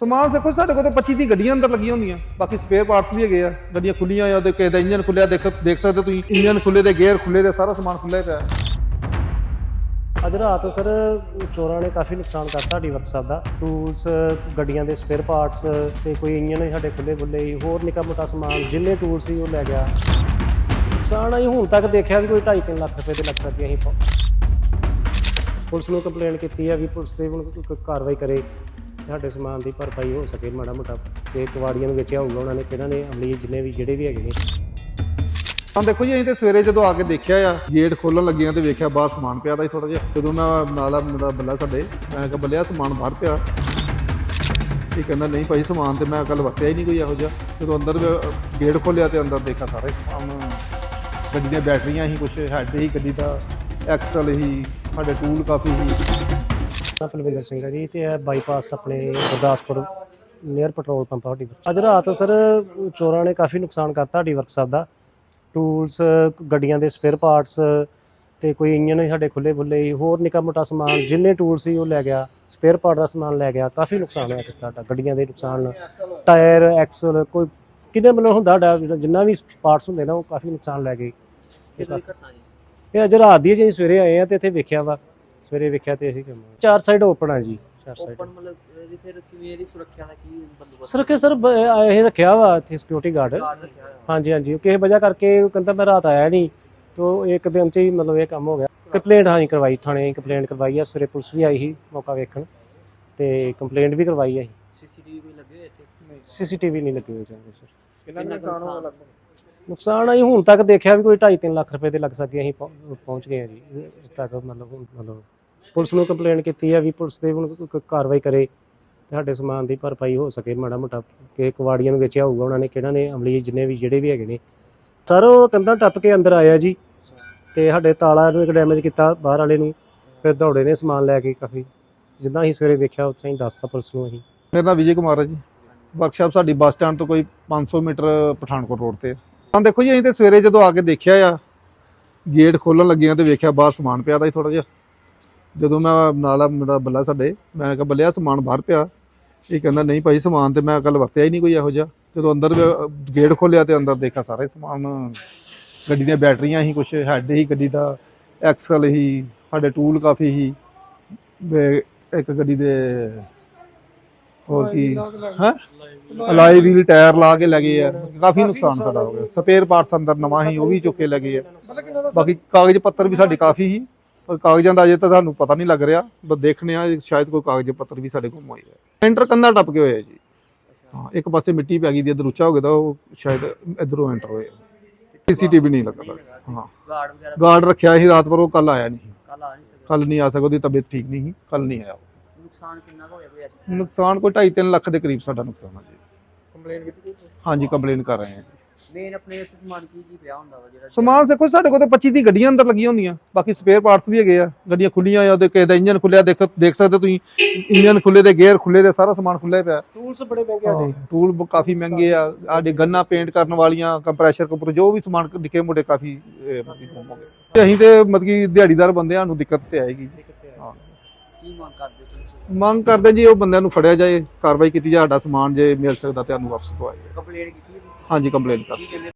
ਸਮਾਨ ਦੇਖੋ, ਸਾਡੇ ਕੋਲ ਤਾਂ 25 ਦੀ ਗੱਡੀਆਂ ਅੰਦਰ ਲੱਗੀਆਂ ਹੁੰਦੀਆਂ। ਬਾਕੀ ਸਪੇਅਰ ਪਾਰਟਸ ਵੀ ਹੈਗੇ ਆ। ਗੱਡੀਆਂ ਖੁੱਲੀਆਂ ਆ ਤੇ ਕਿਸੇ ਦਾ ਇੰਜਨ ਖੁੱਲਿਆ, ਦੇਖ ਦੇਖ ਸਕਦੇ ਹੋ ਤੁਸੀਂ। ਇੰਜਨ ਖੁੱਲੇ ਦੇ ਗੇਅਰ ਖੁੱਲੇ ਦੇ, ਸਾਰਾ ਸਮਾਨ ਖੁੱਲਿਆ ਪਿਆ। ਅੱਜ ਰਾਤ ਸਰ, ਚੋਰਾਂ ਨੇ ਕਾਫੀ ਨੁਕਸਾਨ ਕਰਤਾ ਸਾਡੀ ਵਰਕਸ਼ਾਪ ਦਾ। ਟੂਲਸ ਗੱਡੀਆਂ ਦੇ ਸਪੇਅਰ ਪਾਰਟਸ ਤੇ ਕੋਈ ਇੰਜਨ ਸਾਡੇ ਖੁੱਲੇ ਖੁੱਲੇ ਹੋਰ ਨਿੱਕਾ ਮੋਟਾ ਸਮਾਨ, ਜਿੰਨੇ ਟੂਲ ਸੀ ਉਹ ਲੈ ਗਿਆ। ਨੁਕਸਾਨ ਅਸੀਂ ਹੁਣ ਤੱਕ ਦੇਖਿਆ ਵੀ ਕੋਈ 2.5 ਲੱਖ ਰੁਪਏ ਦੇ ਲੱਖ ਰੁਪਏ ਅਸੀਂ ਪਾ- ਪੁਲਿਸ ਨੂੰ ਕੰਪਲੇਂਟ ਕੀਤੀ ਹੈ ਵੀ ਪੁਲਿਸ ਦੇ ਹੁਣ ਕੋਈ ਕਾਰਵਾਈ ਕਰੇ। ਸਾਡੇ ਸਮਾਨ ਦੀ ਭਰਪਾਈ ਹੋ ਸਕੇ ਮਾੜਾ ਮੋਟਾ। ਤੇ ਕਵਾੜੀਆਂ ਨੂੰ ਵੇਚਿਆ ਹੋਊਗਾ ਉਹਨਾਂ ਨੇ ਕਿਹਨਾਂ ਨੇ ਅਮਲੀ ਜਿੰਨੇ ਵੀ ਜਿਹੜੇ ਵੀ ਹੈਗੇ ਨੇ। ਹਾਂ ਦੇਖੋ ਜੀ, ਅਸੀਂ ਤੇ ਸਵੇਰੇ ਜਦੋਂ ਆ ਕੇ ਦੇਖਿਆ ਆ, ਗੇਟ ਖੋਲਣ ਲੱਗੀਆਂ ਤੇ ਵੇਖਿਆ ਬਾਹਰ ਸਮਾਨ ਪਿਆ ਦਾ ਥੋੜਾ ਜਿਹਾ। ਜਦੋਂ ਮੈਂ ਨਾਲਾ ਮੇਰਾ ਬੱਲਾ ਸਾਡੇ, ਮੈਂ ਕਿਹਾ, ਬੱਲਿਆ, ਸਮਾਨ ਬਾਹਰ ਪਿਆ। ਇਹ ਕਹਿੰਦਾ, ਨਹੀਂ ਭਾਈ, ਸਮਾਨ ਤੇ ਮੈਂ ਕੱਲ ਵਰਤਿਆ ਹੀ ਨਹੀਂ ਕੋਈ ਇਹੋ ਜਿਹਾ। ਜਦੋਂ ਅੰਦਰ ਗੇਟ ਖੋਲਿਆ ਤੇ ਅੰਦਰ ਦੇਖਿਆ ਸਾਰੇ ਹੀ ਸਮਾਨ। ਗੱਡੀ ਦੀਆਂ ਬੈਟਰੀਆਂ ਹੀ ਕੁਝ ਹੈਡ ਹੀ ਗੱਡੀ ਦਾ ਐਕਸਲ ਹੀ ਸਾਡੇ ਟੂਲ ਕਾਫੀ ਹੀ ਮੈਂ ਪਲਵਿੰਦਰ ਸਿੰਘ ਹੈ ਜੀ ਤੇ ਇਹ ਬਾਈਪਾਸ ਆਪਣੇ ਗੁਰਦਾਸਪੁਰ ਨੀਅਰ ਪੈਟਰੋਲ ਪੰਪ ਆ ਸਾਡੀ। ਅੱਜ ਰਾਤ ਸਰ ਚੋਰਾਂ ਨੇ ਕਾਫੀ ਨੁਕਸਾਨ ਕਰਤਾ ਸਾਡੀ ਵਰਕਸ਼ਾਪ ਦਾ। ਟੂਲਸ ਗੱਡੀਆਂ ਦੇ ਸਪੇਅਰ ਪਾਰਟਸ ਤੇ ਕੋਈ ਇੰਜਨ ਹੀ ਸਾਡੇ ਖੁੱਲੇ ਸੀ ਹੋਰ ਨਿੱਕਾ ਮੋਟਾ ਸਮਾਨ ਜਿੰਨੇ ਟੂਲ ਸੀ ਉਹ ਲੈ ਗਿਆ ਸਪੇਅਰ ਪਾਰਟ ਦਾ ਸਮਾਨ ਲੈ ਗਿਆ ਕਾਫੀ ਨੁਕਸਾਨ ਹੋਇਆ ਸਾਡਾ ਗੱਡੀਆਂ ਦੇ ਨੁਕਸਾਨ ਟਾਇਰ ਐਕਸਲ ਕੋਈ ਕਿੰਨੇ ਮਤਲਬ ਹੁੰਦਾ ਜਿੰਨਾ ਵੀ ਪਾਰਟਸ ਹੁੰਦੇ ਨਾ ਉਹ ਕਾਫੀ ਨੁਕਸਾਨ ਲੈ ਗਏ। ਇਹ ਅੱਜ ਰਾਤ ਦੀ ਜੇ ਸਵੇਰੇ ਆਏ ਆ ਤੇ ਇੱਥੇ ਵੇਖਿਆ ਵਾ। ਸਵੇਰੇ ਵੇਖਿਆ ਤੇ ਅਸੀਂ ਕੰਮ ਚਾਰ ਸਾਈਡ ਓਪਨ ਆ ਜੀ ਚਾਰ ਸਾਈਡ ਓਪਨ ਮਤਲਬ ਇਹਦੀ ਫਿਰ ਕਿਵੇਂ ਇਹਦੀ ਸੁਰੱਖਿਆ ਦਾ ਕੀ ਬੰਦੋਬਸਤ? ਸਰ ਕਿ ਸਰ ਬ- ਇਹ ਰੱਖਿਆ ਵਾ ਇੱਥੇ ਸਿਕਿਉਰਿਟੀ ਗਾਰਡ ਗਾਰਡ ਰੱਖਿਆ ਹੋਇਆ। ਹਾਂਜੀ ਹਾਂਜੀ। ਉਹ ਕਿਸੇ ਵਜ੍ਹਾ ਕਰਕੇ ਉਹ ਕਹਿੰਦਾ ਮੈਂ ਰਾਤ ਆਇਆ ਨਹੀਂ ਤੋ ਇੱਕ ਦਿਨ 'ਚ ਹੀ ਮਤਲਬ ਇਹ ਕੰਮ ਹੋ ਗਿਆ। ਕੰਪਲੇਂਟ ਹਾਂ ਕਰਵਾਈ ਥਾਣੇ ਕੰਪਲੇਂਟ ਕਰਵਾਈ ਆ ਸਵੇਰੇ ਪੁਲਿਸ ਵੀ ਆਈ ਸੀ ਮੌਕਾ ਵੇਖਣ ਤੇ ਕੰਪਲੇਂਟ ਵੀ ਕਰਵਾਈ ਆ ਸੀਸੀਟੀਵੀ ਵੀ ਲੱਗੇ ਹੋਏ ਇੱਥੇ? ਸੀਸੀਟੀਵੀ ਨਹੀਂ ਲੱਗੀ ਹੋਈ ਜਾਂਦੀ ਸਰ। ਕਿੰਨਾ ਨੁਕਸਾਨ ਹੋਇਆ ਲੱਗਦਾ ਨੁਕਸਾਨ ਅਸੀਂ ਹੁਣ ਤੱਕ ਦੇਖਿਆ ਵੀ ਕੋਈ 2.5 ਲੱਖ ਰੁਪਏ ਦੇ ਲੱਗ ਸਕੇ ਅਸੀਂ ਪਹੁੰ- ਪਹੁੰਚ ਗਏ ਹਾਂ ਜੀ। ਇਸ ਤੱਕ ਮਤਲਬ ਮਤਲਬ ਪੁਲਿਸ ਨੂੰ ਕੰਪਲੇਂਟ ਕੀਤੀ ਹੈ ਵੀ ਪੁਲਿਸ ਦੇ ਹੁਣ ਕੋਈ- ਕਾਰਵਾਈ ਕਰੇ ਤੇ ਸਾਡੇ ਸਮਾਨ ਦੀ ਭਰਪਾਈ ਹੋ ਸਕੇ, ਮਾੜਾ ਮੋਟਾ ਕਿ ਕਵਾੜੀਆਂ ਨੂੰ ਵੇਚਿਆ ਹੋਊਗਾ ਉਹਨਾਂ ਨੇ ਕਿਹਨਾਂ ਨੇ ਅਮਲੀ ਜਿੰਨੇ ਵੀ, ਜਿਹੜੇ ਵੀ ਹੈਗੇ ਨੇ। ਸਰ, ਉਹ ਕੰਧਾਂ ਟੱਪ ਕੇ ਅੰਦਰ ਆਇਆ ਜੀ ਤੇ ਸਾਡੇ ਤਾਲਾ ਨੂੰ ਇੱਕ ਡੈਮੇਜ ਕੀਤਾ ਬਾਹਰ ਵਾਲੇ ਨੂੰ, ਫਿਰ ਦੌੜੇ ਨੇ ਸਮਾਨ ਲੈ ਕੇ ਕਾਫੀ। ਜਿੱਦਾਂ ਅਸੀਂ ਸਵੇਰੇ ਵੇਖਿਆ, ਉੱਥੇ ਹੀ ਦੱਸਤਾ ਪੁਲਿਸ ਨੂੰ ਅਸੀਂ। ਮੇਰਾ ਨਾਮ ਵਿਜੇ ਕੁਮਾਰ ਹੈ ਜੀ। ਵਰਕਸ਼ਾਪ ਸਾਡੀ ਬੱਸ ਸਟੈਂਡ ਤੋਂ ਕੋਈ 500 ਮੀਟਰ ਪਠਾਨਕੋਟ ਰੋਡ ਤੇ ਹੈ। ਹਾਂ ਦੇਖੋ ਜੀ, ਅਸੀਂ ਤੇ ਸਵੇਰੇ ਜਦੋਂ ਆ ਕੇ ਦੇਖਿਆ ਆ ਗੇਟ ਖੋਲਣ ਲੱਗੀਆਂ ਤੇ ਵੇਖਿਆ ਬਾਹਰ ਸਮਾਨ ਪਿਆ ਦਾ ਹੀ ਥੋੜਾ ਜਿਹਾ। ਜਦੋਂ ਮੈਂ ਨਾਲਾ ਮੇਰਾ ਬੱਲਾ ਸਾਡੇ, ਮੈਂ ਕਿਹਾ, ਬੱਲਿਆ, ਸਮਾਨ ਬਾਹਰ ਪਿਆ। ਇਹ ਕਹਿੰਦਾ, ਨਹੀਂ ਭਾਈ, ਸਮਾਨ ਤੇ ਮੈਂ ਕੱਲ ਵਰਤਿਆ ਹੀ ਨਹੀਂ ਕੋਈ ਇਹੋ ਜਿਹਾ। ਜਦੋਂ ਅੰਦਰ ਗੇਟ ਖੋਲਿਆ ਤੇ ਅੰਦਰ ਦੇਖਿਆ ਸਾਰੇ ਸਮਾਨ। ਗੱਡੀ ਦੀਆਂ ਬੈਟਰੀਆਂ ਹੀ ਕੁਝ ਹੈਡ ਹੀ ਗੱਡੀ ਦਾ ਐਕਸਲ ਹੀ, ਸਾਡੇ ਟੂਲ ਕਾਫੀ ਹੀ। ਇੱਕ ਗੱਡੀ ਦੇ, ਹੋਰ ਕੀ? ਹੈ? ਅਲਾਈ ਵੀਲ, ਟਾਇਰ ਲਾ ਕੇ ਲੱਗੇ ਆ। ਕਾਫੀ ਨੁਕਸਾਨ ਸਾਡਾ ਹੋ ਗਿਆ। ਸਪੇਅਰ ਪਾਰਟਸ ਅੰਦਰ ਨਵਾਂ ਹੀ, ਉਹ ਵੀ ਚੁੱਕ ਕੇ ਲੱਗੇ ਆ। ਬਾਕੀ ਕਾਗਜ਼ ਪੱਤਰ ਵੀ ਸਾਡੇ ਕਾਫੀ ਹੀ। ਪਰ ਕਾਗਜ਼ਾਂ ਦਾ ਅਜੇ ਤਾਂ ਸਾਨੂੰ ਪਤਾ ਨਹੀਂ ਲੱਗ ਰਿਹਾ ਬਸ ਦੇਖਣੇ ਆ ਸ਼ਾਇਦ ਕੋਈ ਕਾਗਜ਼ ਪੱਤਰ ਵੀ ਸਾਡੇ ਗੁੰਮ ਹੋਏ ਆ ਐਂਟਰ ਕੰਧਾ ਟੱਪ ਕੇ ਹੋਇਆ ਜੀ। ਹਾਂ ਇੱਕ ਪਾਸੇ ਮਿੱਟੀ ਪੈ ਗਈ ਦੀ ਇਧਰ ਉੱਚਾ ਹੋ ਗਿਆ ਤਾਂ ਉਹ ਸ਼ਾਇਦ ਇਧਰੋਂ ਐਂਟਰ ਹੋਇਆ ਸੀਸੀਟੀਵੀ ਨਹੀਂ ਲੱਗਾ ਹਾਂ। ਗਾਰਡ ਵਗੈਰਾ ਗਾਰਡ ਰੱਖਿਆ ਸੀ ਰਾਤ ਪਰ ਉਹ ਕੱਲ ਆਇਆ ਨਹੀਂ ਕੱਲ ਆ ਨਹੀਂ ਕੱਲ ਆ ਸਕਦਾ ਉਹਦੀ ਤਬੀਅਤ ਠੀਕ ਨਹੀਂ ਸੀ ਕੱਲ ਨਹੀਂ ਆਇਆ। ਨੁਕਸਾਨ ਕਿੰਨਾ ਹੋਇਆ ਕੋਈ ਐਸ ਨੁਕਸਾਨ ਕੋਈ 2.5 ਲੱਖ ਦੇ ਕਰੀਬ ਸਾਡਾ ਨੁਕਸਾਨ ਹੈ ਜੀ। ਕੰਪਲੇਂਟ ਕੀਤੀ ਹਾਂਜੀ ਕੰਪਲੇਨ ਕਰ ਰਹੇ ਹਾਂ ਮੇਨ ਆਪਣੇ ਇੱਥੇ ਸਮਾਨ ਕੀ ਕੀ ਪਿਆ ਹੁੰਦਾ ਵਾ ਜਿਹੜਾ ਸਮਾਨ ਦੇਖੋ ਸਾਡੇ ਕੋਲ ਤਾਂ 25 ਦੀ ਗੱਡੀਆਂ ਅੰਦਰ ਲੱਗੀਆਂ ਹੁੰਦੀਆਂ। ਬਾਕੀ ਸਪੇਅਰ ਪਾਰਟਸ ਵੀ ਹੈਗੇ ਆ। ਗੱਡੀਆਂ ਖੁੱਲੀਆਂ ਆ ਤੇ ਕਿਸੇ ਦਾ ਇੰਜਨ ਖੁੱਲਿਆ ਦੇਖ ਦੇਖ ਸਕਦੇ ਹੋ ਤੁਸੀਂ। ਇੰਜਨ ਖੁੱਲੇ ਦੇ ਗੇਅਰ ਖੁੱਲੇ ਦੇ ਸਾਰਾ ਸਮਾਨ ਖੁੱਲਿਆ ਪਿਆ। ਟੂਲਸ ਬੜੇ ਮਹਿੰਗੇ ਆ ਜੀ। ਟੂਲ ਬ- ਕਾਫੀ ਮਹਿੰਗੇ ਆ। ਆਡੇ ਗੰਨਾ ਪੇਂਟ ਕਰਨ ਵਾਲੀਆਂ ਕੰਪਰੈਸ਼ਰ ਕੰਪਰ ਜੋ ਵੀ ਸਮਾਨ ਨਿੱਕੇ ਮੋਟੇ ਕਾਫੀ ਇਹ, ਮਤਲਬ ਕਿ ਗੁੰਮ ਹੋ ਗਏ ਤੇ ਅਸੀਂ ਤੇ ਮਤਲਬ ਕਿ ਦਿਹਾੜੀਦਾਰ ਬੰਦਿਆਂ ਨੂੰ ਦਿੱਕਤ ਤੇ ਆਏਗੀ ਕੀ ਮੰਗ ਕਰਦੇ ਤੁਸੀਂ? ਮੰਗ ਕਰਦੇ ਜੀ ਉਹ ਬੰਦਿਆਂ ਨੂੰ ਫੜਿਆ ਜਾਏ ਕਾਰਵਾਈ ਕੀਤੀ ਜਾਏ ਸਾਡਾ ਸਮਾਨ ਜੇ ਮਿਲ ਸਕਦਾ ਤੇ ਸਾਨੂੰ ਵਾਪਸ ਦਵਾਏ ਕੰਪਲੇਂਟ ਕੀਤੀ? ਹਾਂਜੀ ਕੰਪਲੇਨ ਕਰ ਕੀ ਕਹਿੰਦੇ